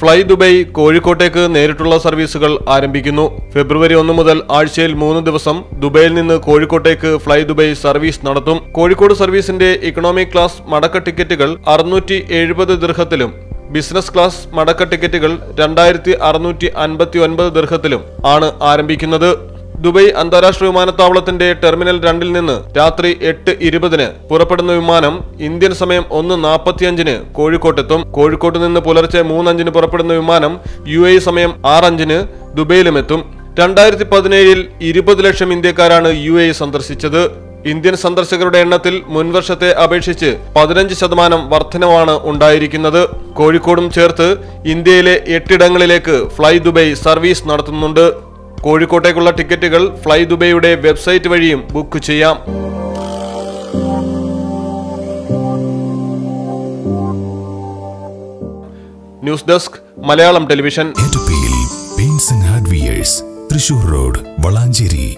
Fly Dubai കോഴിക്കോട്ടേക്ക് നേരിട്ടുള്ള സർവീസുകൾ ആരംഭിക്കുന്നു. ഫെബ്രുവരി ഒന്ന് മുതൽ ആഴ്ചയിൽ മൂന്ന് ദിവസം ദുബൈയിൽ നിന്ന് കോഴിക്കോട്ടേക്ക് ഫ്ലൈ ദുബൈ സർവീസ് നടത്തും. കോഴിക്കോട് സർവീസിന്റെ ഇക്കണോമി ക്ലാസ് മടക്ക ടിക്കറ്റുകൾ അറുന്നൂറ്റി എഴുപത് ദീർഘത്തിലും ബിസിനസ് ക്ലാസ് മടക്ക ടിക്കറ്റുകൾ രണ്ടായിരത്തി അറുന്നൂറ്റി അൻപത്തി ഒൻപത് ദീർഘത്തിലും ആണ് ആരംഭിക്കുന്നത്. ദുബൈ അന്താരാഷ്ട്ര വിമാനത്താവളത്തിന്റെ ടെർമിനൽ രണ്ടിൽ നിന്ന് രാത്രി എട്ട് ഇരുപതിന് പുറപ്പെടുന്ന വിമാനം ഇന്ത്യൻ സമയം ഒന്ന് നാൽപ്പത്തിയഞ്ചിന് കോഴിക്കോട്ടെത്തും. കോഴിക്കോട്ട് നിന്ന് പുലർച്ചെ മൂന്നഞ്ചിന് പുറപ്പെടുന്ന വിമാനം യു എ സമയം ആറഞ്ചിന് ദുബൈയിലുമെത്തും രണ്ടായിരത്തി പതിനേഴിൽ ഇരുപത് ലക്ഷം ഇന്ത്യക്കാരാണ് യു എ സന്ദർശിച്ചത്. ഇന്ത്യൻ സന്ദർശകരുടെ എണ്ണത്തിൽ മുൻവർഷത്തെ അപേക്ഷിച്ച് പതിനഞ്ച് ശതമാനം വർധനവാണ് ഉണ്ടായിരിക്കുന്നത്. കോഴിക്കോടും ചേർത്ത് ഇന്ത്യയിലെ എട്ടിടങ്ങളിലേക്ക് ഫ്ലൈ ദുബൈ സർവീസ് നടത്തുന്നുണ്ട്. കോഴിക്കോട്ടേക്കുള്ള ടിക്കറ്റുകൾ ഫ്ലൈ ദുബൈയുടെ വെബ്സൈറ്റ് വഴിയും ബുക്ക് ചെയ്യാം. News desk Malayalam television. Thrissur road Valanchery.